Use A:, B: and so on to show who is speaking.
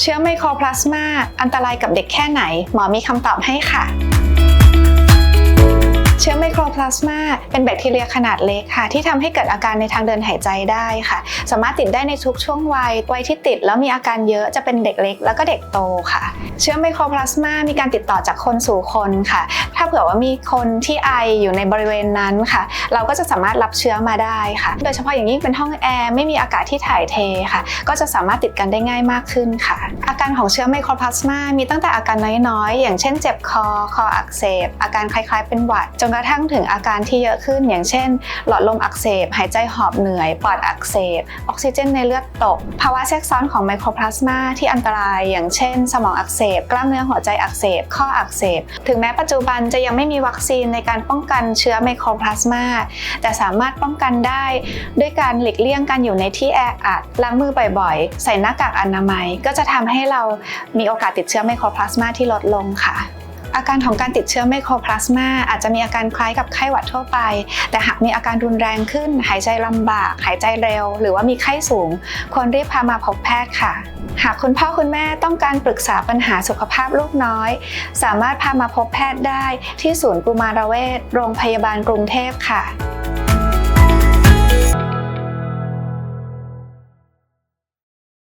A: เชื้อไมโครพลาสมาอันตรายกับเด็กแค่ไหน หมอมีคำตอบให้ค่ะ ลาสมาเป็นแบคทีเรียขนาดเล็กค่ะ ที่ทำให้เกิดอาการในทางเดินหายใจได้ค่ะ สามารถติดได้ในทุกช่วงวัยวัยที่ติดแล้วมีอาการเยอะจะเป็นเด็กเล็ก แล้วก็เด็กโตค่ะ เชื้อไมโครพลาสมามีการติดต่อจากคนสู่คนค่ะ ถ้าเผื่อว่ามีคนที่ไออยู่ในบริเวณนั้นค่ะ เราก็จะสามารถรับเชื้อมาได้ค่ะ โดยเฉพาะอย่างยิ่งเป็นห้องแอร์ไม่มีอากาศที่ถ่ายเทค่ะ ก็จะสามารถติดกันได้ง่ายมากขึ้นค่ะ อาการของเชื้อไมโครพลาสมามีตั้งแต่อาการน้อยๆ อย่างเช่น เจ็บคอ คออักเสบ อาการคล้ายๆ เป็นหวัด จนกระทั่งถึงอาาการที่เยอะขึ้น อย่างเช่น หลอดลมอักเสบ หายใจหอบเหนื่อย ปอดอักเสบ ออกซิเจนในเลือดตก ภาวะแทรกซ้อนของไมโครพลาสมาที่อันตราย อย่างเช่น สมองอักเสบ กล้ามเนื้อหัวใจอักเสบ ข้ออักเสบ ถึงแม้ปัจจุบันจะยังไม่มีวัคซีนในการป้องกันเชื้อไมโครพลาสมาแต่สามารถป้องกันได้ด้วยการหลีกเลี่ยงการอยู่ในที่แออัด ล้างมือบ่อยๆ ใส่หน้ากากอนามัย ก็จะทำให้เรามีโอกาสติดเชื้อไมโครพลาสมาที่ลดลงค่ะ อาการของการติดเชื้อไมโครพลาสมาอาจจะมีอาการคล้ายกับไข้หวัดทั่วไป แต่หากมีอาการรุนแรงขึ้น หายใจลำบาก หายใจเร็ว หรือว่ามีไข้สูง ควรรีบพามาพบแพทย์ค่ะ หากคุณพ่อคุณแม่ต้องการปรึกษาปัญหาสุขภาพลูกน้อย สามารถพามาพบแพทย์ได้ที่ศูนย์กุมารเวชโรงพยาบาลกรุงเทพค่ะ